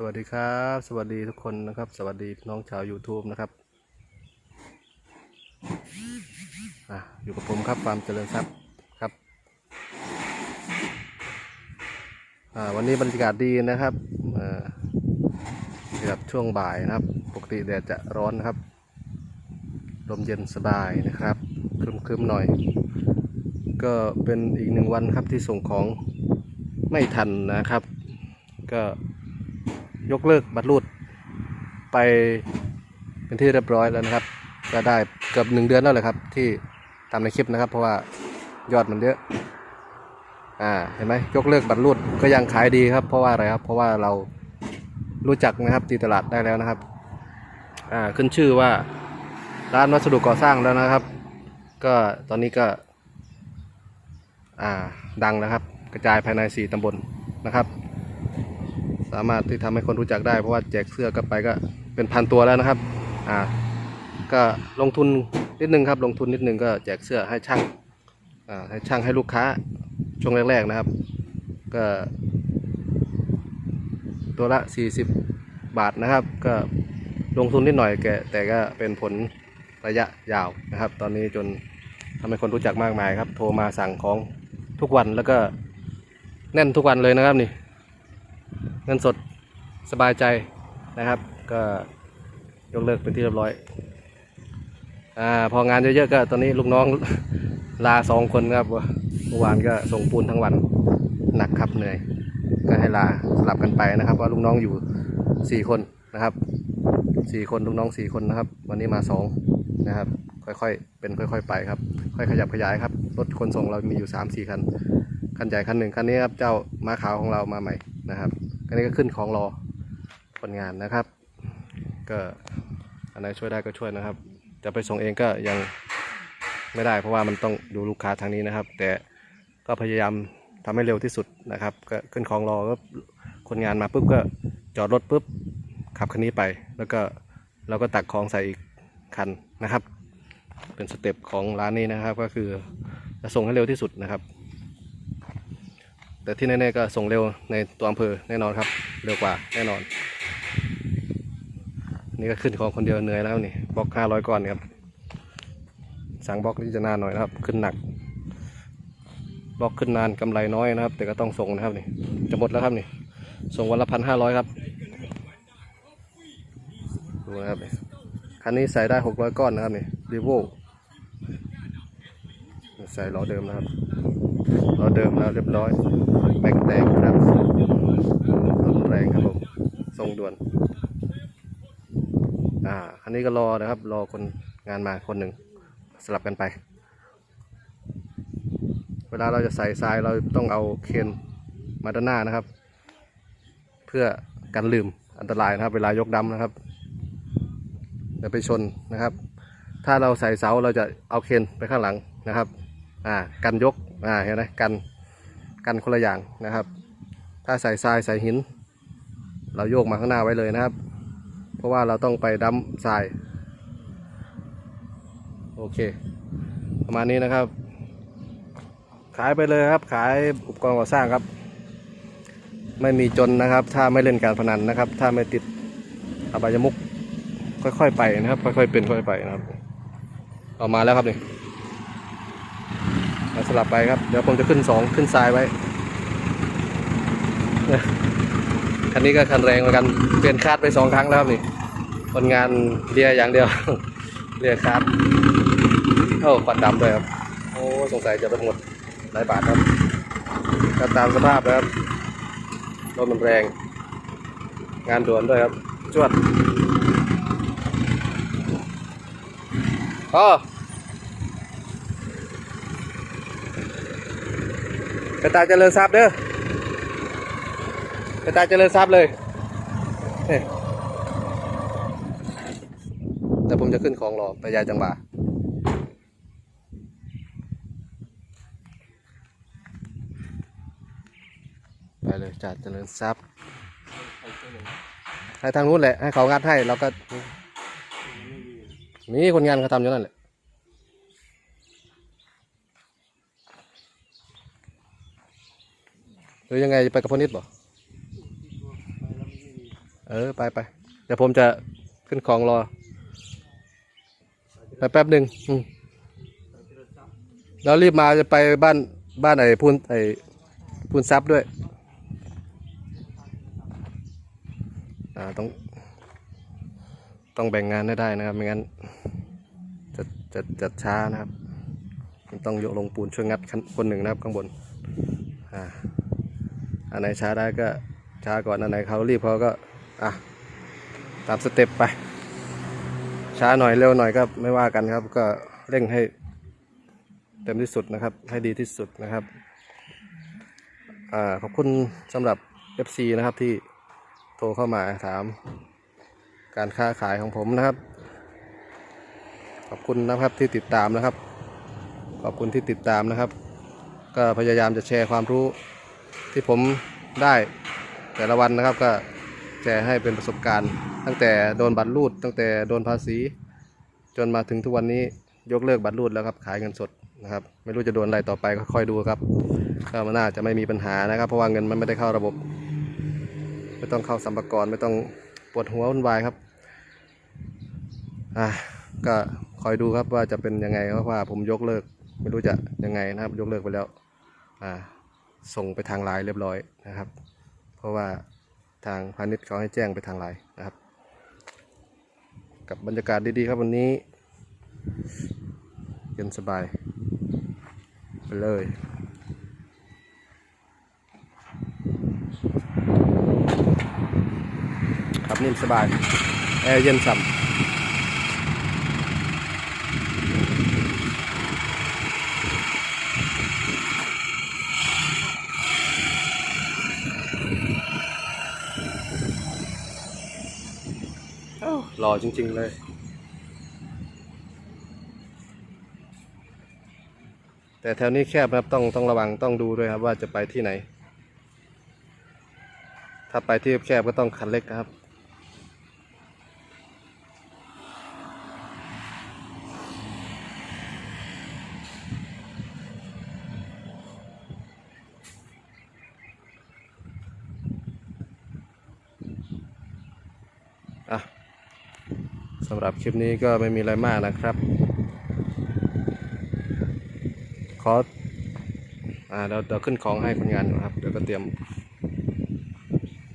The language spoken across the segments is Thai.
สวัสดีครับ สวัสดีทุกคนนะครับ สวัสดีพี่น้องชาว YouTube นะครับอะอยู่กับผมครับฟาร์มเจริญทรัพย์ครับอ่าวันนี้บรรยากาศดีนะครับอ่าเกือบช่วงบ่ายนะครับ ปกติแดดจะร้อนนะครับลมเย็นสบายนะครับครึมๆหน่อย ก็เป็นอีกหนึ่งวันครับที่ส่งของไม่ทันนะครับ ก็ ยกเลิกบัตรรูดไปเป็นที่เรียบร้อยแล้วนะครับ ก็ได้เกือบหนึ่งเดือนแล้วเลยครับ ที่ตาในคลิปนะครับ เพราะว่ายอดมันเยอะอ่าเห็นไหมยกเลิกบัตรรูดก็ยังขายดีครับ เพราะว่าอะไรครับ เพราะว่าเรารู้จักนะครับตีตลาดได้แล้วนะครับอ่าขึ้นชื่อว่าร้านวัสดุก่อสร้างแล้วนะครับ ก็ตอนนี้ก็อ่าดังนะครับ กระจายภายใน 4ตำบลนะครับ สามารถที่ทำให้คนรู้จักได้เพราะว่าแจกเสื้อกลับไปก็เป็นพันตัวแล้วนะครับ อ่า ก็ลงทุนนิดนึงครับ ลงทุนนิดนึงก็แจกเสื้อให้ช่าง อ่า ให้ช่างให้ลูกค้าช่วงแรก ๆนะครับ ก็ ตัวละ 40 บาทนะครับ ก็ลงทุนนิดหน่อยแกแต่ก็เป็นผลระยะยาวนะครับ ตอนนี้จนทำให้คนรู้จักมากมายครับ โทรมาสั่งของทุกวันแล้วก็แน่นทุกวันเลยนะครับนี่ เงินสดสบายใจนะครับ ก็ยกเลิกเป็นที่เรียบร้อยอ่าพองานเยอะๆก็ตอนนี้ลูกน้องลาสองคนครับเมื่อวานก็ส่งปูนทั้งวันหนักครับเหนื่อย ก็ให้ลาสลับกันไปนะครับว่าลูกน้องอยู่สี่คนนะครับสี่คนลูกน้องสี่คนนะครับ วันนี้มาสองนะครับ ค่อยๆเป็นค่อย ๆ ไปครับ ค่อยขยับขยายครับรถขนส่งเรามีอยู่สามสี่คันคันใหญ่คันหนึ่งคันนี้ครับเจ้าม้าขาวของเรามาใหม่นะครับ คันนี้ก็ขึ้นของรอคนงานนะครับ ก็อันไหนช่วยได้ก็ช่วยนะครับ จะไปส่งเองก็ยังไม่ได้ เพราะว่ามันต้องดูลูกค้าทางนี้นะครับ แต่ก็พยายามทำให้เร็วที่สุดนะครับ ก็ขึ้นของรอก็คนงานมาปุ๊บก็จอดรถปุ๊บขับคันนี้ไป แล้วก็เราก็ตักของใส่อีกคันนะครับ เป็นสเต็ปของร้านนี้นะครับ ก็คือจะส่งให้เร็วที่สุดนะครับ แต่ที่แน่ๆก็ส่งเร็วในตัวอำเภอแน่นอนครับ เร็วกว่าแน่นอน นี่ก็ขึ้นของคนเดียวเหนื่อยแล้วนี่บล็อกห้าร้อยก้อนครับสั่งบล็อกนี่จะนานหน่อยนะครับ ขึ้นหนักบล็อกขึ้นนานกำไรน้อยนะครับ แต่ก็ต้องส่งนะครับนี่จะหมดแล้วครับนี่ส่งวันละพันห้าร้อยครับดูนะครับคันนี้ใส่ได้หกร้อยก้อนนะครับนี่รีโวใส่ล้อเดิมนะครับ ล้อเดิมแล้วเรียบร้อยแม็กแตกครับต้นแรงครับผมทรงด่วน อ่าคันนี้ก็รอนะครับ รอคนงานมาคนหนึ่งสลับกันไป เวลาเราจะใส่ทรายเราต้องเอาเคนมาด้านหน้านะครับ เพื่อกันลืมอันตรายนะครับ เวลายกดำนะครับอย่าไปชนนะครับ ถ้าเราใส่เสาเราจะเอาเคนไปข้างหลังนะครับ อ่ากันยกอ่าเห็นไหมกันกันคนละอย่างนะครับ ถ้าใส่ทรายใส่หิน เราโยกมาข้างหน้าไว้เลยนะครับ เพราะว่าเราต้องไปดั้มทรายโอเค ประมาณนี้นะครับ ขายไปเลยครับ ขายอุปกรณ์ก่อสร้างครับ ไม่มีจนนะครับ ถ้าไม่เล่นการพนันนะครับ ถ้าไม่ติดอบายมุกค่อยๆไปนะครับ ค่อยๆเป็นค่อยๆไปนะครับ ออกมาแล้วครับนี่ สลับไปครับ เดี๋ยวผมจะขึ้นสองขึ้นซ้ายไว้ คันนี้ก็คันแรงเหมือนกัน เปลี่ยนคาดไปสองครั้งแล้วครับนี่คนงานเลียอย่างเดียวเลียคาดโอ้ควันดำด้วยครับ โอ้สงสัยจะเป็นหมดหลายบาทครับก็ตามสภาพนะครับรถมันแรง งานด่วนด้วยครับ จวดอ๋อ ไปตาเจริญทรัพย์เด้อไปตาเจริญทรัพย์เลยนี่แต่ผมจะขึ้นของรอไปยายจังหวะไปเลยจัดเจริญทรัพย์ให้ทางนู้นแหละ ให้เขางัดให้เราก็ มีคนงานเขาทำอยู่นั่นแหละ หรือยังไงไปกับพนิดบ่เออไปไปเดี๋ยวผมจะขึ้นของรอไปแป๊บหนึ่งแล้วรีบมาจะไปบ้านบ้านไอ้พูนไอ้พูนซับด้วยอ่าต้องต้องแบ่งงานให้ได้นะครับไม่งั้นจะจะจะช้านะครับ ต้องยกลงปูนช่วยงัดคนหนึ่งนะครับข้างบนอ่า อันไหนช้าได้ก็ช้าก่อน อันไหนเขารีบเขาก็อะตามสเต็ปไป ช้าหน่อยเร็วหน่อยก็ไม่ว่ากันครับ ก็เร่งให้เต็มที่สุดนะครับ ให้ดีที่สุดนะครับอ่าขอบคุณสำหรับ FC นะครับที่โทรเข้ามาถาม การค้าขายของผมนะครับ ขอบคุณนะครับที่ติดตามนะครับ ขอบคุณที่ติดตามนะครับ ก็พยายามจะแชร์ความรู้ ที่ผมได้แต่ละวันนะครับก็แชร์ให้เป็นประสบการณ์ ตั้งแต่โดนบัตรรูด ตั้งแต่โดนภาษี จนมาถึงทุกวันนี้ยกเลิกบัตรรูดแล้วครับขายเงินสดนะครับ ไม่รู้จะโดนอะไรต่อไปก็ค่อยดูครับก็มันน่าจะไม่มีปัญหานะครับ เพราะว่าเงินมันไม่ได้เข้าระบบ ไม่ต้องเข้าสัมปกรไม่ต้องปวดหัววุ่นวายครับอะก็คอยดูครับว่าจะเป็นยังไงเพราะว่าผมยกเลิก ไม่รู้จะยังไงนะครับ ยกเลิกไปแล้วอ่า ส่งไปทางไลน์เรียบร้อยนะครับ เพราะว่าทางพาณิชย์เขาให้แจ้งไปทางไลน์นะครับ กับบรรยากาศดีๆครับวันนี้ เย็นสบาย ไปเลยครับนิ่มสบาย แอร์เย็นฉ่ำ หล่อจริง ๆ เลย แต่แถวนี้แคบนะครับต้องต้องระวังต้องดูด้วยครับว่าจะไปที่ไหน ถ้าไปที่แคบก็ต้องคันเล็กนะครับ สำหรับคลิปนี้ก็ไม่มีอะไรมากนะครับ ขออ่าเดี๋ยวเดี๋ยวขึ้นของให้คนงานนะครับเดี๋ยวก็เตรียม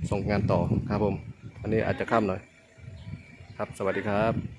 ส่งงานต่อครับผม อันนี้อาจจะค่ำหน่อย ครับ สวัสดีครับ